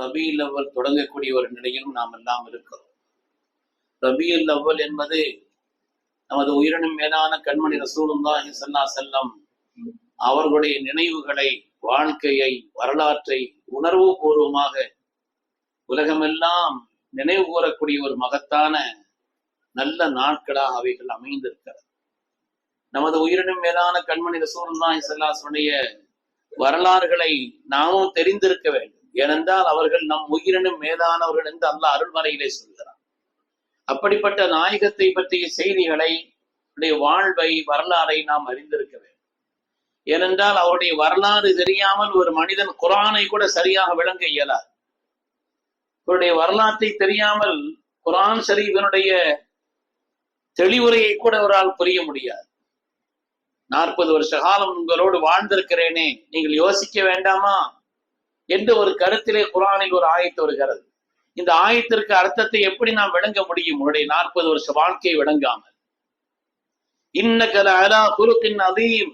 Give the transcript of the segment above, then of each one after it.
ரபியில் அவ்வல் தொடங்கக்கூடிய ஒரு நிலையிலும் நாம் எல்லாம் இருக்கிறோம். ரபியுல் அவ்வல் என்பது நமது உயிரினும் மேலான கண்மணி ரசூலுல்லாஹி சல்லா செல்லம் அவர்களுடைய நினைவுகளை வாழ்க்கையை வரலாற்றை உணர்வு பூர்வமாக உலகமெல்லாம் நினைவு கூறக்கூடிய ஒரு மகத்தான நல்ல நாட்களாக அவைகள் அமைந்திருக்கிறது. நமது உயிரினும் மேலான கண்மணி ரசூலுல்லாஹி சல்லாசனுடைய வரலாறுகளை நாமும் தெரிந்திருக்க வேண்டும். ஏனென்றால் அவர்கள் நம் உயிரினும் மேலானவர்கள் என்று அல்லாஹ் அருள்மறையிலே சொல்கிறார் அப்படிப்பட்ட நாயகத்தை பற்றிய செய்திகளை வாழ்வை வரலாறை நாம் அறிந்திருக்க வேண்டும். ஏனென்றால் அவருடைய வரலாறு தெரியாமல் ஒரு மனிதன் குரானை கூட சரியாக விளங்க இயலாது. இவருடைய வரலாற்றை தெரியாமல் குரான் ஷரீஃபினுடைய தெளிவுரையை கூட அவரால் புரிய முடியாது. நாற்பது வருஷ காலம் உங்களோடு வாழ்ந்திருக்கிறேனே நீங்கள் யோசிக்க வேண்டாமா? என்று ஒரு கருத்திலே குரானில் ஒரு ஆயத்து வருகிறது. இந்த ஆயத்திற்கு அர்த்தத்தை எப்படி நாம் விளங்க முடியும்? உங்களுடைய நாற்பது வருஷ வாழ்க்கையை விளங்காமல். இன்னக்கின் அலா அதீம்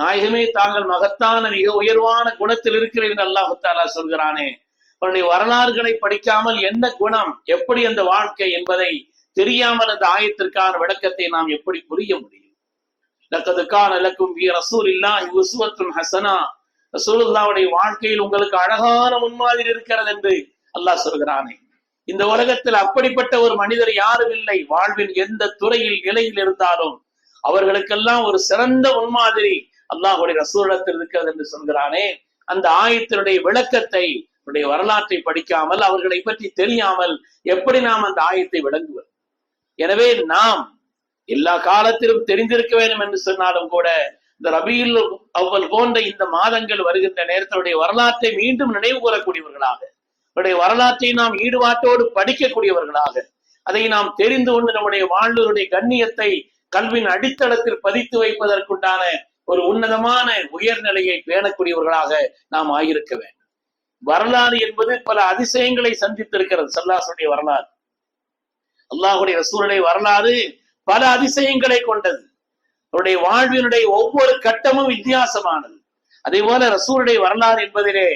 நாயகமே தாங்கள் மகத்தான மிக உயர்வான குணத்தில் இருக்கிறேன் அல்லாஹு தாலா சொல்கிறானே. அவருடைய வரலாறுகளை படிக்காமல் என்ன குணம்? எப்படி அந்த வாழ்க்கை என்பதை தெரியாமல் அந்த ஆயத்திற்கான விளக்கத்தை நாம் எப்படி புரிய முடியும்? லக்கதுக்கான லக்கும் ரசூல் ஹசனா. ரசூலுல்லாவுடைய வாழ்க்கையில் உங்களுக்கு அழகான முன்மாதிரி இருக்கிறது என்று அல்லாஹ் சொல்கிறானே. இந்த உலகத்தில் அப்படிப்பட்ட ஒரு மனிதர் யாரும் இல்லை. வாழ்வின் எந்த துறையில் நிலையில் இருந்தாலும் அவர்களுக்கெல்லாம் ஒரு சிறந்த முன்மாதிரி அல்லாஹுடைய ரசூலிடத்தில் இருக்கிறது என்று சொல்கிறானே. அந்த ஆயத்தினுடைய விளக்கத்தை அவருடைய வரலாற்றை படிக்காமல் அவர்களை பற்றி தெரியாமல் எப்படி நாம் அந்த ஆயத்தை விளங்குவது? எனவே நாம் எல்லா காலத்திலும் தெரிந்திருக்க வேண்டும் என்று சொன்னாலும் கூட இந்த ரபியில் அவ்வள் போன்ற இந்த மாதங்கள் வருகின்ற நேரத்தினுடைய வரலாற்றை மீண்டும் நினைவு கூறக்கூடியவர்களாக அவருடைய வரலாற்றை நாம் ஈடுபாட்டோடு படிக்கக்கூடியவர்களாக அதை நாம் தெரிந்து கொண்டு நம்முடைய வாழ்வருடைய கண்ணியத்தை கல்வியின் அடித்தளத்தில் பதித்து வைப்பதற்குண்டான ஒரு உன்னதமான உயர்நிலையை பேணக்கூடியவர்களாக நாம் ஆகியிருக்க வேண்டும். வரலாறு என்பது பல அதிசயங்களை சந்தித்திருக்கிறது சல்லாசுடைய வரலாறு. அல்லாஹுடைய ரசூலுடைய வரலாறு பல அதிசயங்களை கொண்டது. அவருடைய வாழ்வினுடைய ஒவ்வொரு கட்டமும் வித்தியாசமானது. அதே போல ரசூருடைய வரலாறு என்பதிலே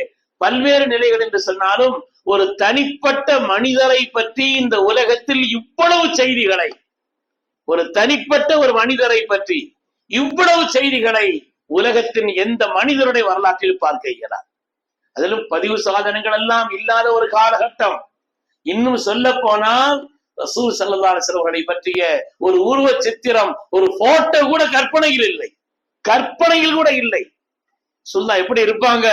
பல்வேறு நிலைகள் என்று சொன்னாலும் ஒரு தனிப்பட்ட மனிதரை பற்றி இந்த உலகத்தில் இவ்வளவு செய்திகளை ஒரு தனிப்பட்ட ஒரு மனிதரை பற்றி இவ்வளவு செய்திகளை உலகத்தின் எந்த மனிதருடைய வரலாற்றில் பார்க்க இயலாது. அதிலும் பதிவு சாதனங்கள் எல்லாம் இல்லாத ஒரு காலகட்டம். இன்னும் சொல்ல போனால் ரசூல் சல்லா செல்வர்களை பற்றிய ஒரு உருவ சித்திரம் ஒரு போட்டோ கூட கற்பனையில் இல்லை. கற்பனையில் கூட இல்லை. சுல்லா எப்படி இருப்பாங்க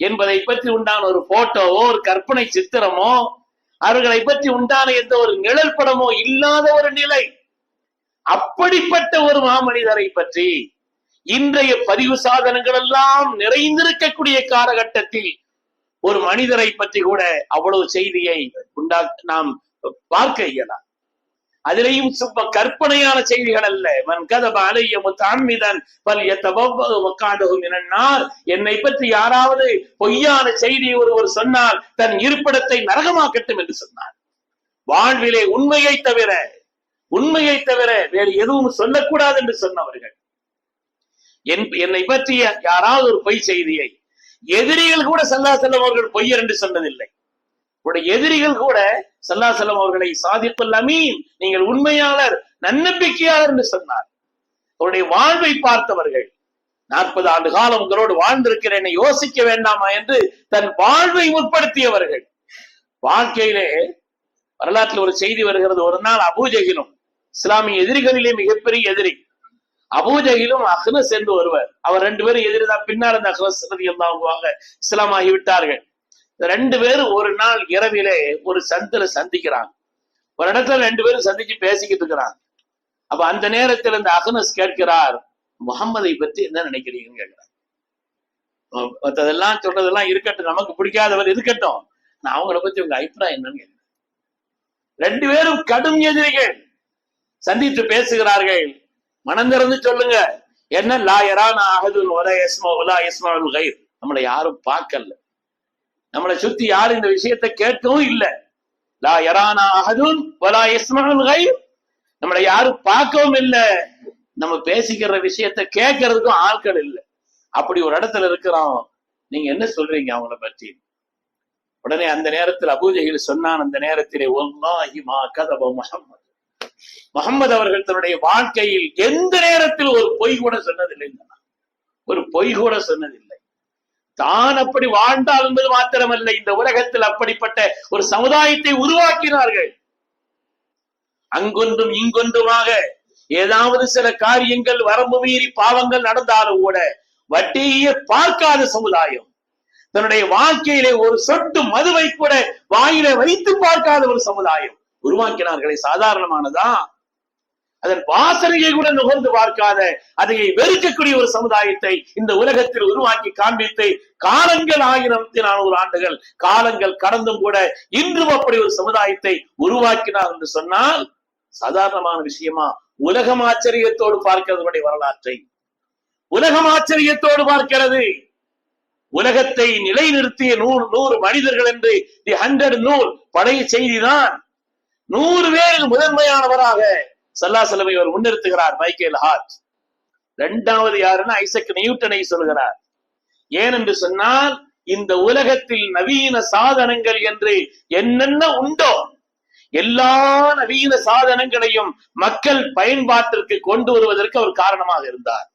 என்பதை பற்றி உண்டான ஒரு போட்டோவோ ஒரு கற்பனை சித்திரமோ அவர்களை பற்றி உண்டான எந்த ஒரு நிழல் படமோ இல்லாத ஒரு நிலை. அப்படிப்பட்ட ஒரு மாமனிதரை பற்றி இன்றைய பதிவு சாதனங்கள் எல்லாம் நிறைந்திருக்கக்கூடிய காலகட்டத்தில் ஒரு மனிதரை பற்றி கூட அவ்வளவு செய்தியை உண்டா நாம் பார்க்க இயலாம் அதிலேயும் சும்மா கற்பனையான செய்திகள் அல்ல. மன் கதப அலைய முத்தான்மிதன் பல் எத்தவக்காண்டகும் என்னார் என்னை பற்றி யாராவது பொய்யான செய்தி ஒருவர் சொன்னால் தன் இருப்பிடத்தை நரகமாக்கட்டும் என்று சொன்னார். வாழ்விலே உண்மையை தவிர உண்மையை தவிர வேறு எதுவும் சொல்லக்கூடாது என்று சொன்னவர்கள். என்னை பற்றிய யாராவது ஒரு பொய் செய்தியை எதிரிகள் கூட சல்லா செல்லம் அவர்கள் பொய்யர் என்று சொன்னதில்லை. உடைய எதிரிகள் கூட சல்லா செல்லம் அவர்களை சாதிப்புல் அமீன். நீங்கள் உண்மையாளர் நன்னம்பிக்கையாளர் என்று சொன்னார். அவருடைய வாழ்வை பார்த்தவர்கள் நாற்பது ஆண்டு காலம் உங்களோடு வாழ்ந்திருக்கிறேன் யோசிக்க வேண்டாமா என்று தன் வாழ்வை முற்படுத்தியவர்கள். வாழ்க்கையிலே வரலாற்றில் ஒரு செய்தி வருகிறது. ஒரு நாள் அபூஜகிலும் இஸ்லாமிய எதிரிகளிலே மிகப்பெரிய எதிரி. அபூஜகிலும் அஹ்னஸ் என்று ஒருவர். அவர் ரெண்டு பேரும் எதிரிதான். பின்னால் அந்த அஹ்னஸ் வாங்குவாங்க இஸ்லாம் ஆகிவிட்டார்கள் ரெண்டு பேரும் ஒரு நாள் இரவிலே ஒரு சந்தில சந்திக்கிறாங்க. ஒரு இடத்துல ரெண்டு பேரும் சந்திச்சு பேசிக்கிட்டு இருக்கிறாங்க. அப்ப அந்த நேரத்தில் இந்த அகனஸ் கேட்கிறார் முகம்மதை பத்தி என்ன நினைக்கிறீங்கன்னு கேட்கிறார். மற்றதெல்லாம் சொல்றதெல்லாம் இருக்கட்டும் நமக்கு பிடிக்காதவர் இருக்கட்டும். நான் அவங்கள பத்தி உங்க அபிப்பிராயம் என்னன்னு கேட்கிறேன். ரெண்டு பேரும் கடும் எதிரிகள். சந்தித்து பேசுகிறார்கள். மனம் திறந்து சொல்லுங்க. என்ன? லாயரான அகதுல் ஒலா எஸ்மா ஒலா எஸ்மா கயிர் நம்மளை யாரும் பார்க்கல. நம்மளை சுத்தி யாரும் இந்த விஷயத்தை கேட்கவும் இல்லை. லா யரானா அஹதுன் வலா இஸ்மால் நம்மளை யாரும் பார்க்கவும் இல்லை. நம்ம பேசிக்கிற விஷயத்தை கேட்கறதுக்கும் ஆட்கள் இல்லை. அப்படி ஒரு இடத்துல இருக்கிறோம். நீங்க என்ன சொல்றீங்க அவங்கள பற்றி? உடனே அந்த நேரத்தில் அபூஜையில் சொன்னான் அந்த நேரத்திலே ஒல்லாஹி கதப முகம்மது முகமது அவர்கள் தன்னுடைய வாழ்க்கையில் எந்த நேரத்தில் ஒரு பொய் கூட சொன்னதில்லை ஒரு பொய் கூட சொன்னதில்லை. தான் அப்படி வாழ்ந்தால் என்பது மாத்திரமல்ல இந்த உலகத்தில் அப்படிப்பட்ட ஒரு சமுதாயத்தை உருவாக்கினார்கள். அங்கொன்றும் இங்கொன்றுமாக ஏதாவது சில காரியங்கள் வரம்பு மீறி பாவங்கள் நடந்தாலும் கூட வட்டியே பார்க்காத சமுதாயம் தன்னுடைய வாழ்க்கையிலே ஒரு சொட்டு மதுவை கூட வாயில வைத்து பார்க்காத ஒரு சமுதாயம் உருவாக்கினார்களே சாதாரணமானதான் அதன் வாசனையை கூட நுகர்ந்து பார்க்காத அதை வெறுக்கக்கூடிய ஒரு சமுதாயத்தை இந்த உலகத்தில் உருவாக்கி காண்பித்து காலங்கள் ஆயிரத்தி நானூறு ஆண்டுகள் காலங்கள் கடந்தும் கூட இன்றும் அப்படி ஒரு சமுதாயத்தை உருவாக்கினார் என்று சொன்னால் சாதாரணமான விஷயமா? உலகம் ஆச்சரியத்தோடு பார்க்கிறது வரலாற்றை. உலகம் ஆச்சரியத்தோடு பார்க்கிறது. உலகத்தை நிலைநிறுத்திய நூறு நூறு மனிதர்கள் என்று தி ஹண்ட்ரட் நூல் பழைய செய்திதான் நூறு பேரில் முதன்மையானவராக சல்லா செலவை அவர் முன்னிறுத்துகிறார் மைக்கேல் ஹார்ட். இரண்டாவது யாருன்னா ஐசக் நியூட்டனை சொல்கிறார். ஏனென்று சொன்னால் இந்த உலகத்தில் நவீன சாதனங்கள் என்று என்னென்ன உண்டோ எல்லா நவீன சாதனங்களையும் மக்கள் பயன்பாட்டிற்கு கொண்டு வருவதற்கு அவர் காரணமாக இருந்தார்.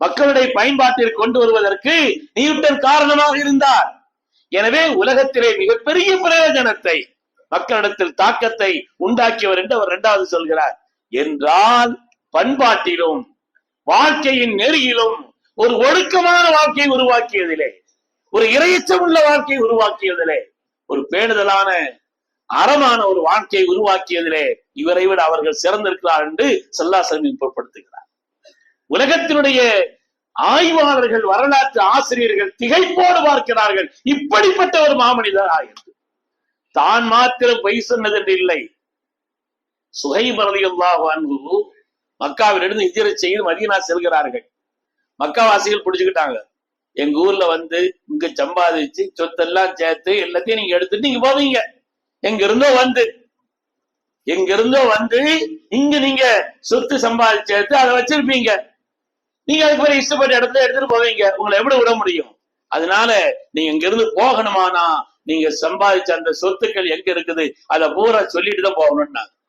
மக்களுடைய பயன்பாட்டிற்கு கொண்டு வருவதற்கு நியூட்டன் காரணமாக இருந்தார். எனவே உலகத்திலே மிகப்பெரிய பிரயோஜனத்தை மக்களிடத்தில் தாக்கத்தை உண்டாக்கியவர் என்று அவர் இரண்டாவது சொல்கிறார். என்றால் பண்பாட்டிலும் வாழ்க்கையின் நெறியிலும் ஒரு ஒழுக்கமான வாழ்க்கையை உருவாக்கியதிலே ஒரு இரையச்சம் உள்ள வாழ்க்கையை உருவாக்கியதிலே ஒரு பேணுதலான அறமான ஒரு வாழ்க்கையை உருவாக்கியதிலே இவரை விட அவர்கள் சிறந்திருக்கிறார் என்று செல்லாசலமி பொருட்படுத்துகிறார். உலகத்தினுடைய ஆய்வாளர்கள் வரலாற்று ஆசிரியர்கள் திகைப்போடு பார்க்கிறார்கள். இப்படிப்பட்ட ஒரு மாமனிதர் ஆகிறது தான் மாத்திரம் பொய் சொன்னது என்று சுகைப் சுகைபரதியல்லாஹு அன்பு மக்காவிலிருந்து இஜரை செய்து மதீனா செல்கிறார்கள். மக்காவாசிகள் பிடிச்சுக்கிட்டாங்க. எங்க ஊர்ல வந்து இங்க சம்பாதிச்சு சொத்தெல்லாம் சேர்த்து எல்லாத்தையும் நீங்க எடுத்துட்டு நீங்க போவீங்க. எங்க இருந்தோ வந்து. எங்க இருந்தோ வந்து இங்க நீங்க சொத்து சம்பாதிச்சு சேர்த்து அதை வச்சிருப்பீங்க. நீங்க அதுக்கு பிறகு இஷ்டப்பட்ட இடத்துல எடுத்துட்டு போவீங்க. உங்களை எப்படி விட முடியும்? அதனால நீங்க இங்க இருந்து போகணுமானா நீங்க சம்பாதிச்ச அந்த சொத்துக்கள் எங்க இருக்குது? அதை பூரா சொல்லிட்டு தான் போகணும்னாங்க.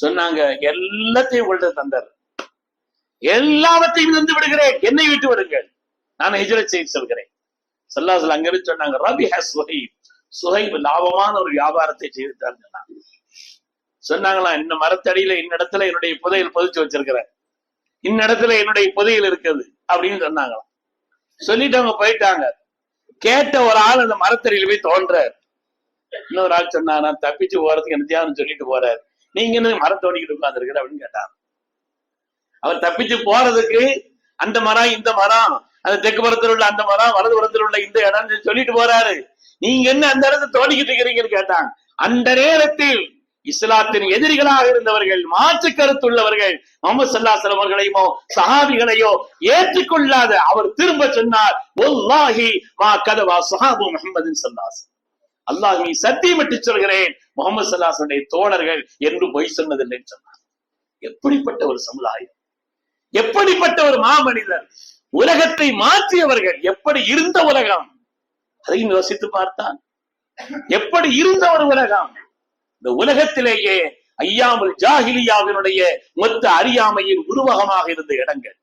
சொன்னாங்க எல்லாத்தையும் உங்கள்ட்ட தந்தார். எல்லாவற்றையும் தந்து விடுகிறேன். என்னை விட்டு விடுங்கள். நான் ஹிஜரத் செய்து சொல்கிறேன். சல்லாசல் அங்கிருந்து சொன்னாங்க ரபி ஹஸ் சுஹைப் சுஹைப் லாபமான ஒரு வியாபாரத்தை செய்து தந்தாங்க சொன்னாங்களா இந்த மரத்தடியில இன்னிடத்துல என்னுடைய புதையல் பதிச்சு வச்சிருக்கிறேன். இன்னிடத்துல என்னுடைய புதையல் இருக்குது. அப்படின்னு சொன்னாங்களாம். சொல்லிட்டு அவங்க போயிட்டாங்க. கேட்ட ஒரு ஆள் அந்த மரத்தடியில போய் தோன்றார். இன்னொரு ஆள் சொன்னா நான் தப்பிச்சு போறதுக்கு என்னத்தையாவது சொல்லிட்டு போறாரு. நீங்க என்ன மரத்தோடிக்கிட்டு உட்கார்ந்துருக்கிற அப்படின்னு கேட்டார் அவர் தப்பிச்சு போறதுக்கு அந்த மரம் இந்த மரம் அந்த தெற்கு புறத்தில் உள்ள அந்த மரம் வலது புறத்தில் உள்ள இந்த இடம் சொல்லிட்டு போறாரு. நீங்க என்ன அந்த இடத்தை தோண்டிக்கிட்டு இருக்கிறீங்கன்னு கேட்டாங்க அந்த நேரத்தில் இஸ்லாத்தின் எதிரிகளாக இருந்தவர்கள் மாற்று கருத்துள்ளவர்கள் முகமது சல்லாசலம் அவர்களையுமோ சஹாபிகளையோ ஏற்றுக்கொள்ளாத அவர் திரும்ப சொன்னார் ஒல்லாஹி மா கதவா சஹாபு முகமது சல்லாஸ் அல்லாஹ் நீ சத்தியமிட்டு சொல்கிறேன். முகமது சல்லாசுடைய தோழர்கள் என்று பொய் சொன்னதில்லை சொன்னார். எப்படிப்பட்ட ஒரு சமுதாயம்? எப்படிப்பட்ட ஒரு மாமனிதர்? உலகத்தை மாற்றியவர்கள் எப்படி இருந்த உலகம்? அதையும் யோசித்து பார்த்தான். எப்படி இருந்த ஒரு உலகம்? இந்த உலகத்திலேயே ஐயாமுல் ஜாகிலியாவினுடைய மொத்த அறியாமையின் உருவகமாக இருந்த இடங்கள்.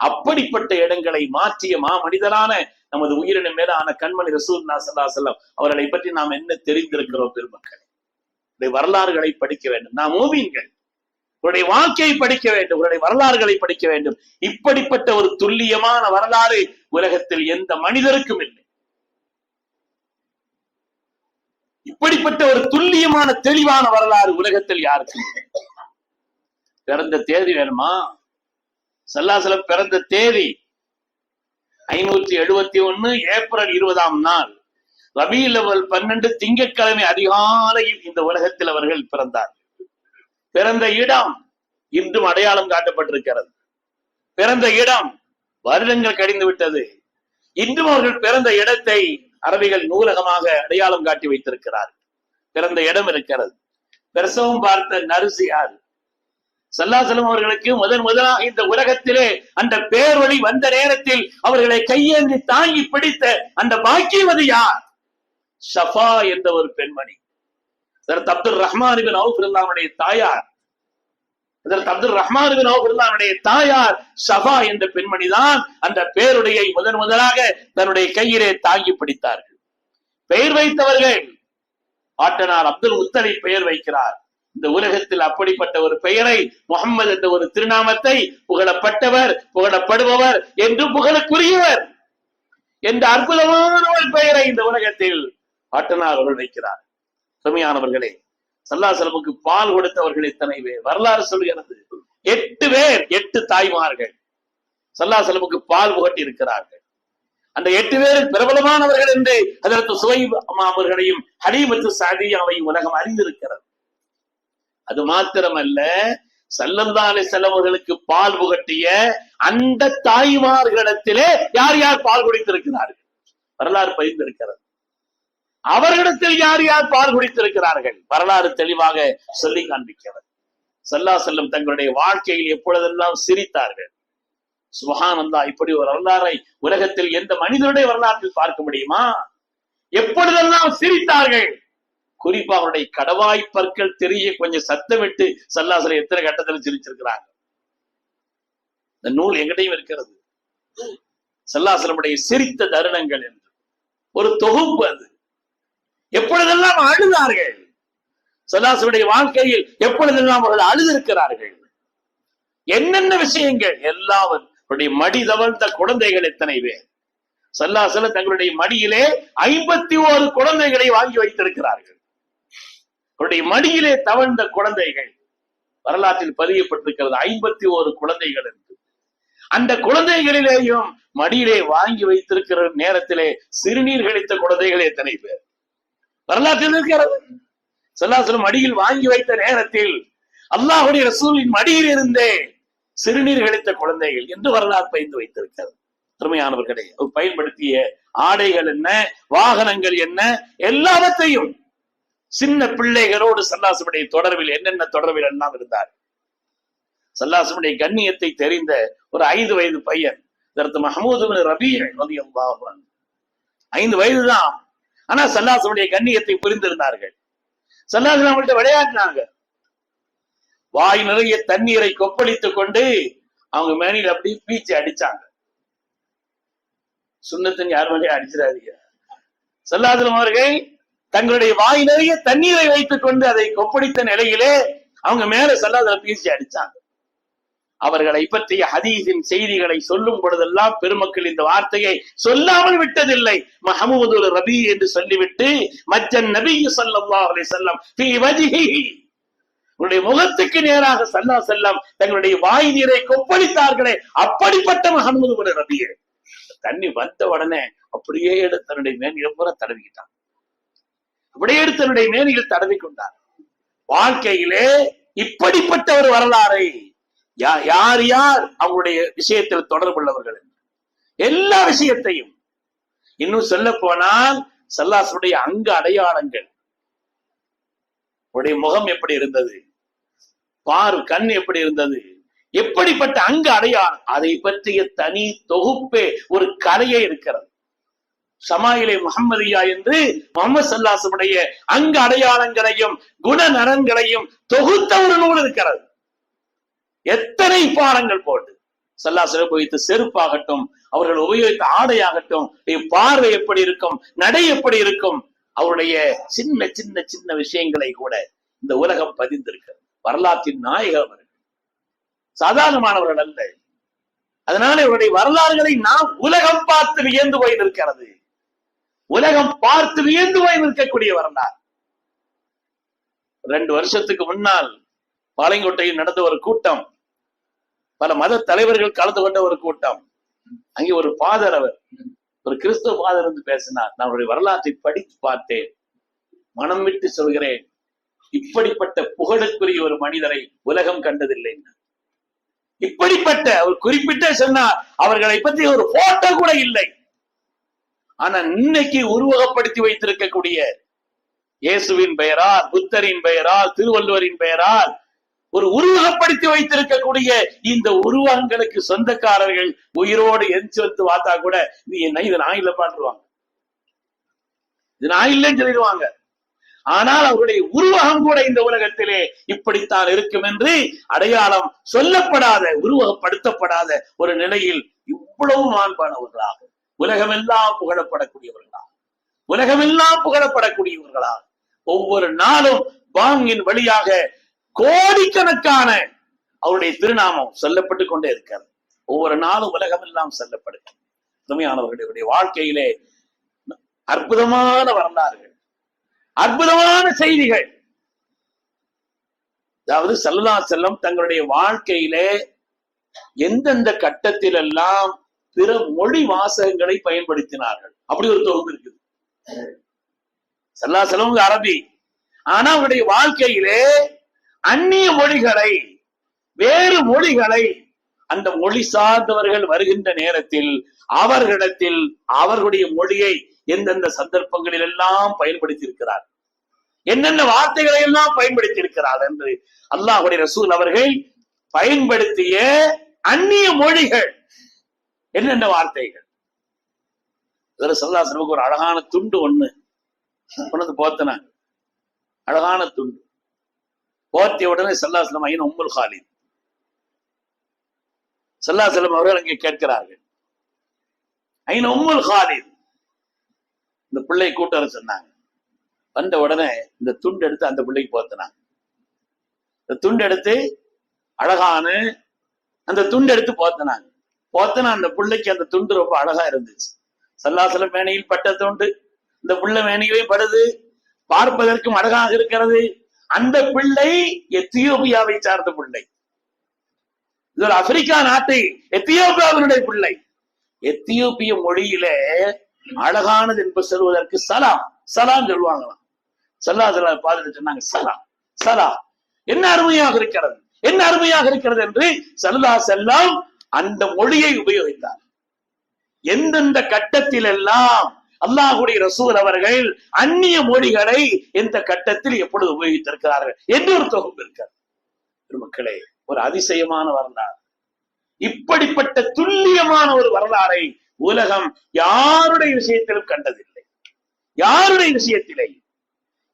அப்படிப்பட்ட இடங்களை மாற்றிய மாமனிதரான நமது உயிரின மேலான கண்மணி ரசூல் நாசல்லா செல்லம் அவர்களை பற்றி நாம் என்ன தெரிந்திருக்கிறோம் பெருமக்கள்? வரலாறுகளை படிக்க வேண்டும். நாம் மூவிங்கள் உங்களுடைய வாழ்க்கையை படிக்க வேண்டும். உங்களுடைய வரலாறுகளை படிக்க வேண்டும். இப்படிப்பட்ட ஒரு துல்லியமான வரலாறு உலகத்தில் எந்த மனிதருக்கும் இல்லை. இப்படிப்பட்ட ஒரு துல்லியமான தெளிவான வரலாறு உலகத்தில் யாருக்கும் பிறந்த தேதி வேணுமா? சல்லாசலம் பிறந்த தேதி ஐநூத்தி எழுபத்தி ஒண்ணு ஏப்ரல் இருபதாம் நாள். ரபி லெவல் பன்னெண்டு திங்கட்கிழமை அதிகாலையில் இந்த உலகத்தில் அவர்கள் பிறந்தார் பிறந்த இடம் இன்றும் அடையாளம் காட்டப்பட்டிருக்கிறது. பிறந்த இடம் வருடங்கள் கடிந்து விட்டது. இன்றும் அவர்கள் பிறந்த இடத்தை அரபிகள் நூலகமாக அடையாளம் காட்டி வைத்திருக்கிறார் பிறந்த இடம் இருக்கிறது. பிரசவம் பார்த்த நரிசி யார்? சல்லாசலம் அவர்களுக்கு முதன் முதலாக இந்த உலகத்திலே அந்த பேரொழி வந்த நேரத்தில் அவர்களை கையேந்தி தாங்கி பிடித்த அந்த பாக்கியவதி யார்? ஷஃபா என்ற ஒரு பெண்மணி. அதற்கு அப்துல் ரஹ்மான் பின் அவுஃப் தாயார். அதற்கு அப்துல் ரஹ்மான் பின் அவுஃப் தாயார் ஷஃபா என்ற பெண்மணி தான் அந்த பேருடையை முதன் முதலாக தன்னுடைய கையிலே தாங்கி பிடித்தார்கள். பெயர் வைத்தவர்கள். ஆட்டனார் அப்துல் முத்தலை பெயர் வைக்கிறார். இந்த உலகத்தில் அப்படிப்பட்ட ஒரு பெயரை முகம்மது என்ற ஒரு திருநாமத்தை புகழப்பட்டவர் புகழப்படுபவர் என்று புகழக்குரியவர் என்ற அற்புதமான ஒரு பெயரை இந்த உலகத்தில் ஆட்டனார் அவர்கள் வைக்கிறார். சுமையானவர்களே சல்லாசலமுக்கு பால் கொடுத்தவர்கள் இத்தனை பேர். வரலாறு சொல்கிறது. எட்டு பேர் எட்டு தாய்மார்கள் சல்லாசலமுக்கு பால் புகட்டி இருக்கிறார்கள் அந்த எட்டு பேரில் பிரபலமானவர்கள் என்று அதற்கு சுவை அவர்களையும் ஹலீமத்து சாதியாவையும் உலகம் அறிந்திருக்கிறது. அது மாத்திரமல்ல சல்லந்தாலை செலவர்களுக்கு பால் புகட்டிய அந்த தாய்மார்களிடத்திலே யார் யார் பால் குடித்திருக்கிறார்கள்? வரலாறு பதிந்திருக்கிறது அவர்களிடத்தில் யார் யார் பால் குடித்திருக்கிறார்கள்? வரலாறு தெளிவாக சொல்லி காண்பிக்கிறது. சல்லா செல்லம் தங்களுடைய வாழ்க்கையில் எப்பொழுதெல்லாம் சிரித்தார்கள்? சுபகானந்தா இப்படி ஒரு வரலாறை உலகத்தில் எந்த மனிதனுடைய வரலாற்றில் பார்க்க முடியுமா? எப்பொழுதெல்லாம் சிரித்தார்கள்? குறிப்பா அவருடைய கடவாய் பற்கள் தெரிய கொஞ்சம் சத்தமிட்டு சல்லாசல எத்தனை கட்டத்தில் சிரிச்சிருக்கிறாங்க. இந்த நூல் எங்கிட்டையும் இருக்கிறது. சல்லாசலமுடைய சிரித்த தருணங்கள் என்று. ஒரு தொகுப்பு அது. எப்பொழுதெல்லாம் அழுதார்கள்? சல்லாசனுடைய வாழ்க்கையில் எப்பொழுதெல்லாம் அவர்கள் அழுதிருக்கிறார்கள்? என்னென்ன விஷயங்கள்? எல்லாவருடைய மடி தவழ்ந்த குழந்தைகள் எத்தனை பேர்? சல்லாசல தங்களுடைய மடியிலே ஐம்பத்தி ஓரு குழந்தைகளை வாங்கி வைத்திருக்கிறார்கள். அவருடைய மடியிலே தவழ்ந்த குழந்தைகள். வரலாற்றில் பதியப்பட்டிருக்கிறது ஐம்பத்தி ஓரு குழந்தைகள் என்று அந்த குழந்தைகளிலேயும் மடியிலே வாங்கி வைத்திருக்கிற நேரத்திலே சிறுநீர் கழித்த குழந்தைகள் எத்தனை பேர்? வரலாற்றில் இருக்கிறது. சொல்லாசலம் மடியில் வாங்கி வைத்த நேரத்தில் அல்லாஹுடைய ரசூலின் மடியில் இருந்தே சிறுநீர் கழித்த குழந்தைகள் என்று வரலாறு பயந்து வைத்திருக்கிறது. திறமையானவர்களே பயன்படுத்திய ஆடைகள் என்ன வாகனங்கள் என்ன எல்லாவற்றையும் சின்ன பிள்ளைகளோடு சல்லாசமுடைய தொடர்பில் என்னென்ன தொடர்பில் எல்லாம் இருந்தார்? சல்லாசமுடைய கண்ணியத்தை தெரிந்த ஒரு ஐந்து வயது பையன் இதற்கு மஹமூது ரபி ஐந்து வயதுதான். ஆனா சல்லாசமுடைய கண்ணியத்தை புரிந்திருந்தார்கள். சல்லாசன் அவங்கள்ட்ட விளையாடினாங்க. வாய் நிறைய தண்ணீரை கொப்பளித்துக் கொண்டு அவங்க மேனியில் அப்படி பீச்சு அடிச்சாங்க. சுண்ணத்தின் யார் மேலேயே அடிச்சிடாதீங்க. சல்லாசலம் அவர்கள் தங்களுடைய வாய் நிறைய தண்ணீரை வைத்துக் கொண்டு அதை கொப்பளித்த நிலையிலே அவங்க மேல சல்லாதல பீசி அடிச்சாங்க. அவர்களை பற்றிய ஹதீஸின் செய்திகளை சொல்லும் பொழுதெல்லாம் பெருமக்கள் இந்த வார்த்தையை சொல்லாமல் விட்டதில்லை. மஹமூது ரபி என்று சொல்லிவிட்டு மச்சன் நபி ஸல்லல்லாஹு அலைஹி செல்லம் ஃபீ உன்னுடைய முகத்துக்கு நேராக சல்லா செல்லம் தங்களுடைய வாய் நீரை கொப்பளித்தார்களே. அப்படிப்பட்ட மஹமூது ரபியே தண்ணி வந்த உடனே அப்படியே தன்னுடைய மேல் பூரா தடவிக்கிட்டான். அப்படியே தன்னுடைய மேனியில் தடவி கொண்டார் வாழ்க்கையிலே இப்படிப்பட்ட ஒரு வரலாறை யார் யார் அவங்களுடைய விஷயத்தில் தொடர்புள்ளவர்கள் எல்லா விஷயத்தையும். இன்னும் சொல்ல போனால் சல்லாசனுடைய அங்க அடையாளங்கள். உடைய முகம் எப்படி இருந்தது? பார் கண் எப்படி இருந்தது? எப்படிப்பட்ட அங்க அடையாளம்? அதை பற்றிய தனி தொகுப்பே ஒரு கலையே இருக்கிறது. சமாயிலே முகம்மதியா என்று முகமது சல்லாசமுடைய அங்கு அடையாளங்களையும் குணநலன்களையும் தொகுத்த ஒரு நூல் இருக்கிறது. எத்தனை பாடங்கள் போட்டு சல்லாசலம் உபயோகித்த செருப்பாகட்டும் அவர்கள் உபயோகித்த ஆடையாகட்டும் பார்வை எப்படி இருக்கும் நடை எப்படி இருக்கும் அவருடைய சின்ன சின்ன சின்ன விஷயங்களை கூட இந்த உலகம் பதிந்திருக்கிறது வரலாற்றின் நாயகர் அவர்கள். சாதாரணமானவர்கள் அல்ல. அதனால இவருடைய வரலாறுகளை நாம் உலகம் பார்த்து வியந்து போயிருக்கிறது உலகம் பார்த்து வியந்து போய் நிற்கக்கூடிய வரலாறு ரெண்டு வருஷத்துக்கு முன்னால் பாளையங்கோட்டையில் நடந்த ஒரு கூட்டம் பல மத தலைவர்கள் கலந்து கொண்ட ஒரு கூட்டம். அங்கே ஒரு பாதர் அவர் ஒரு கிறிஸ்துவ பாதர் வந்து பேசினார் நான் அவருடைய வரலாற்றை படித்து பார்த்தேன். மனம் விட்டு சொல்கிறேன். இப்படிப்பட்ட புகழுக்குரிய ஒரு மனிதரை உலகம் கண்டதில்லை. இப்படிப்பட்ட ஒரு குறிப்பிட்ட சொன்னார். அவர்களை பற்றி ஒரு போட்டோ கூட இல்லை. ஆனா இன்னைக்கு உருவகப்படுத்தி வைத்திருக்கக்கூடிய இயேசுவின் பெயரால் புத்தரின் பெயரால் திருவள்ளுவரின் பெயரால் ஒரு உருவகப்படுத்தி வைத்திருக்கக்கூடிய இந்த உருவகங்களுக்கு சொந்தக்காரர்கள் உயிரோடு எரிச்சு வந்து பார்த்தா கூட இது என்ன இது நான் இல்லை பாட்டுருவாங்க இது நான் இல்லைன்னு சொல்லிடுவாங்க. ஆனால் அவருடைய உருவகம் கூட இந்த உலகத்திலே இப்படித்தான் இருக்கும் என்று அடையாளம் சொல்லப்படாத உருவகப்படுத்தப்படாத ஒரு நிலையில் இவ்வளவு மாண்பானவர்களாக உலகமெல்லாம் புகழப்படக்கூடியவர்களா உலகமெல்லாம் புகழப்படக்கூடியவர்களா ஒவ்வொரு நாளும் பாங்கின் வழியாக கோடிக்கணக்கான அவருடைய திருநாமம் சொல்லப்பட்டு கொண்டே இருக்கிறது. ஒவ்வொரு நாளும் உலகமெல்லாம் சொல்லப்படுது வாழ்க்கையிலே அற்புதமான வரலாறுகள் அற்புதமான செய்திகள். அதாவது சல்லா செல்லம் தங்களுடைய வாழ்க்கையிலே எந்தெந்த கட்டத்தில் எல்லாம் பிற மொழி வாசகங்களை பயன்படுத்தினார்கள். அப்படி ஒரு தொகுப்பு இருக்குது. சல்லா செல்லம் அரபி. ஆனா அவருடைய வாழ்க்கையிலே அந்நிய மொழிகளை வேறு மொழிகளை அந்த மொழி சார்ந்தவர்கள் வருகின்ற நேரத்தில் அவர்களிடத்தில் அவர்களுடைய மொழியை எந்தெந்த சந்தர்ப்பங்களில் எல்லாம் பயன்படுத்தி இருக்கிறார் என்னென்ன வார்த்தைகளை எல்லாம் பயன்படுத்தி இருக்கிறார் என்று அல்லாஹுடைய ரசூல் அவர்கள் பயன்படுத்திய அந்நிய மொழிகள். என்னென்ன வார்த்தைகள்? இதுல சல்லாசனமுக்கு ஒரு அழகான துண்டு ஒண்ணு கொண்டு போத்தினாங்க. அழகான துண்டு. போத்திய உடனே சல்லாசலம் ஐயன் உம்முல் காலி சல்லாசலம் அவர்கள் அங்கே கேட்கிறார்கள். ஐன் உம்முல் காலித். இந்த பிள்ளை கூட்ட சொன்னாங்க. வந்த உடனே இந்த துண்டு எடுத்து அந்த பிள்ளைக்கு போத்தினாங்க. இந்த துண்டு எடுத்து அழகான அந்த துண்டு எடுத்து போத்தினாங்க. போத்தின அந்த பிள்ளைக்கு அந்த துண்டு ரொம்ப அழகா இருந்துச்சு. சல்லாசல மேனையில் பட்ட துண்டு. இந்த பிள்ளை மேனையிலே படுது. பார்ப்பதற்கும் அழகாக இருக்கிறது. அந்த பிள்ளை எத்தியோப்பியாவை சார்ந்த பிள்ளை. இது ஒரு ஆப்பிரிக்கா நாட்டை எத்தியோப்பியாவினுடைய பிள்ளை. எத்தியோப்பிய மொழியில அழகானது என்று சொல்வதற்கு சலாம். சலாம் சொல்லுவாங்களாம். சல்லா சல்லா பார்த்துட்டு சொன்னாங்க சலாம் சலா என்ன அருமையாக இருக்கிறது? என்ன அருமையாக இருக்கிறது? என்று சல்லா செல்லாம் அந்த மொழியை உபயோகித்தார். எந்தெந்த கட்டத்தில் எல்லாம் அல்லாஹுடைய ரசூல் அவர்கள் அந்நிய மொழிகளை எந்த கட்டத்தில் எப்பொழுது உபயோகித்திருக்கிறார்கள் என்று ஒரு தொகுப்பு இருக்கிறது. மக்களே ஒரு அதிசயமான வரலாறு. இப்படிப்பட்ட துல்லியமான ஒரு வரலாறை உலகம் யாருடைய விஷயத்திலும் கண்டதில்லை. யாருடைய விஷயத்திலே?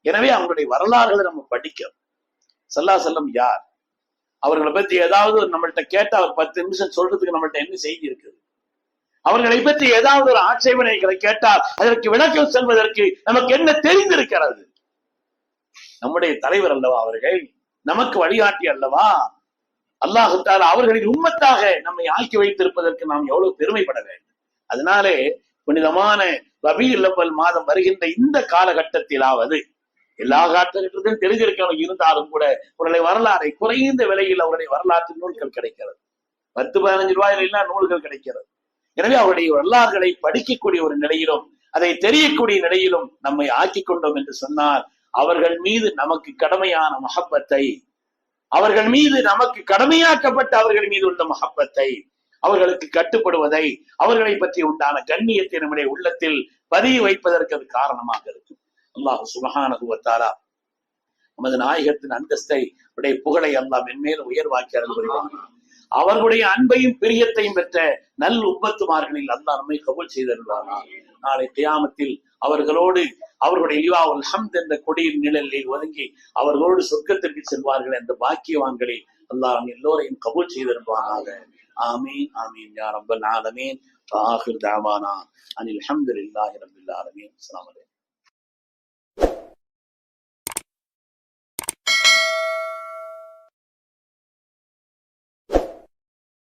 எனவே அவங்களுடைய வரலாறுகளை நம்ம படிக்கணும் சல்லா செல்லம் யார்? அவர்களை பத்தி ஏதாவது நம்மள்கிட்ட கேட்டு அவர் பத்து நிமிஷம் சொல்றதுக்கு நம்மள்ட்ட என்ன செய்தி இருக்குது? அவர்களை பற்றி ஏதாவது ஒரு ஆட்சேபனைகளை கேட்டால் அதற்கு விளக்கம் செல்வதற்கு நமக்கு என்ன தெரிந்திருக்கிறது? நம்முடைய தலைவர் அல்லவா அவர்கள்? நமக்கு வழிகாட்டி அல்லவா? அல்லாஹுத்தால் அவர்களின் உண்மத்தாக நம்மை ஆக்கி வைத்திருப்பதற்கு நாம் எவ்வளவு பெருமைப்பட வேண்டும். அதனாலே புனிதமான ரபி இல்லப்பல் மாதம் வருகின்ற இந்த காலகட்டத்திலாவது எல்லா காலகட்டத்திலும் தெரிஞ்சிருக்கணும் இருந்தாலும் கூட அவருடைய வரலாறை குறைந்த விலையில் அவருடைய வரலாற்று நூல்கள் கிடைக்கிறது. பத்து பதினஞ்சு ரூபாயில எல்லாம் நூல்கள் கிடைக்கிறது. எனவே அவருடைய வரலாறுகளை படிக்கக்கூடிய ஒரு நிலையிலும் அதை தெரியக்கூடிய நிலையிலும் நம்மை ஆக்கி கொண்டோம் என்று சொன்னால் அவர்கள் மீது நமக்கு கடமையான மகப்பத்தை அவர்கள் மீது நமக்கு கடமையாக்கப்பட்ட அவர்கள் மீது உள்ள மகப்பத்தை அவர்களுக்கு கட்டுப்படுவதை அவர்களை பற்றி உண்டான கண்ணியத்தை நம்முடைய உள்ளத்தில் பதிய வைப்பதற்கு அது காரணமாக இருக்கும். அல்லாஹ் சுபகானுவத்தாரா நமது நாயகத்தின் அந்தஸ்தை உடைய புகழை அல்லாஹ் மென்மேலும் உயர்வாக்கி அருள் புரிவான். அவர்களுடைய அன்பையும் பிரியத்தையும் பெற்ற நல் உப்பத்துமார்களில் அல்லா நம்மை கபூல் செய்திருந்தானா நாளை தியாமத்தில் அவர்களோடு அவர்களுடைய இலிவாவுல் ஹம்த் என்ற கொடியின் நிழலில் ஒதுங்கி அவர்களோடு சொர்க்கத்திற்கு செல்வார்கள் என்ற பாக்கியவான்களை அல்லாஹ் எல்லோரையும் கபூல் செய்திருப்பானாக ஆமீன் ஆமீன். யா ரப்பல் ஆலமீன். ஆஹிர் தாவானா. அனில் அல்ஹம்துலில்லாஹி ரப்பில் ஆலமீன். அஸ்ஸலாமு அலைக்கும்.